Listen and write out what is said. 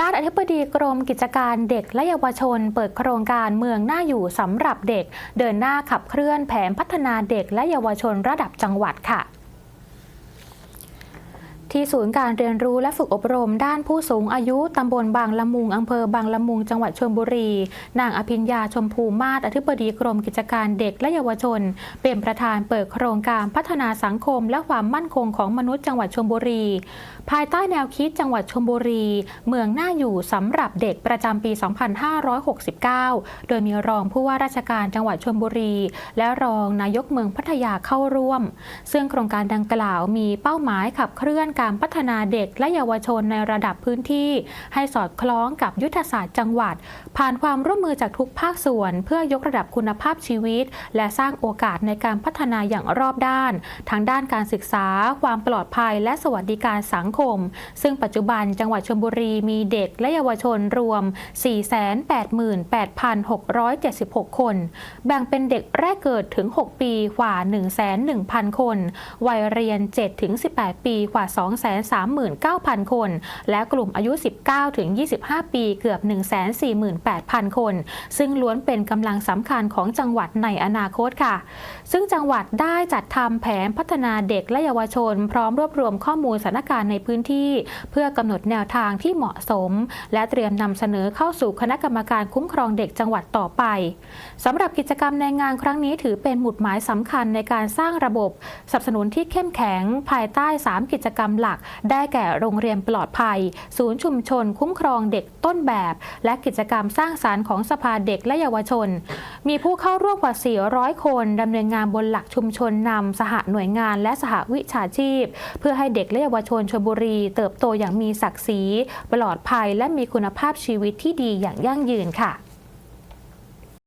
ด้านอธิบดีกรมกิจการเด็กและเยาวชน เปิดโครงการเมืองน่าอยู่สำหรับเด็ก เดินหน้าขับเคลื่อนแผนพัฒนาเด็กและเยาวชนระดับจังหวัดค่ะ ที่ศูนย์การเรียนรู้และฝึกอบรมด้านผู้สูงอายุ ตำบลบางละมุง อำเภอบางละมุง จังหวัดชลบุรี นางอภิญญาชมพูมาศอธิบดีกรมกิจการเด็กและเยาวชน เป็นประธานเปิดโครงการพัฒนาสังคมและความมั่นคงของมนุษย์จังหวัดชลบุรี ภายใต้แนวคิดจังหวัดชลบุรี เมืองน่าอยู่สำหรับเด็กประจำปี 2569 โดยมีรองผู้ว่าราชการจังหวัดชลบุรี และรองนายกเมืองพัทยาเข้าร่วม ซึ่งโครงการดังกล่าวมีเป้าหมายขับเคลื่อนการพัฒนาเด็กและเยาวชนในระดับพื้นที่ ให้สอดคล้องกับยุทธศาสตร์จังหวัด ผ่านความร่วมมือจากทุกภาคส่วน เพื่อยกระดับคุณภาพชีวิต และสร้างโอกาสในการพัฒนาอย่างรอบด้าน ทั้งด้านการศึกษา ความปลอดภัย และสวัสดิการสังคม ซึ่งปัจจุบันจังหวัดชลบุรีมีเด็กและเยาวชนรวม 488,676 คน แบ่งเป็นเด็กแรกเกิดถึง 6 ปีกว่า 1,100,000 คน วัยเรียน 7-18 ปีกว่า239,000 คน และกลุ่มอายุ 19-25 ปีเกือบ 148,000 คน ซึ่งล้วนเป็นกำลังสำคัญของจังหวัดในอนาคตค่ะ ซึ่งจังหวัดได้จัดทำแผนพัฒนาเด็กและเยาวชน พร้อมรวบรวมข้อมูลสถานการณ์ในพื้นที่ เพื่อกำหนดแนวทางที่เหมาะสม และเตรียมนำเสนอเข้าสู่คณะกรรมการคุ้มครองเด็กจังหวัดต่อไปสำหรับกิจกรรมในงานครั้งนี้ถือเป็นหมุดหมายสำคัญในการสร้างระบบสนับสนุนที่เข้มแข็งภายใต้ 3 กิจกรรมหลัก ได้แก่โรงเรียนปลอดภัย ศูนย์ชุมชน คุ้มครองเด็กต้นแบบ และกิจกรรมสร้างสารรค์ของสภาเด็กและเยาวชน มีผู้เข้าร่วมกว่า 400 คนดำเนินงานบนหลักชุมชนนำสหหน่วยงานและสหวิชาชีพ เพื่อให้เด็กและเยาวชนชลบุรี เติบโตอย่างมีศักดิ์ศรีปลอดภัยและมีคุณภาพชีวิตที่ดีอย่างยั่งยืนค่ะ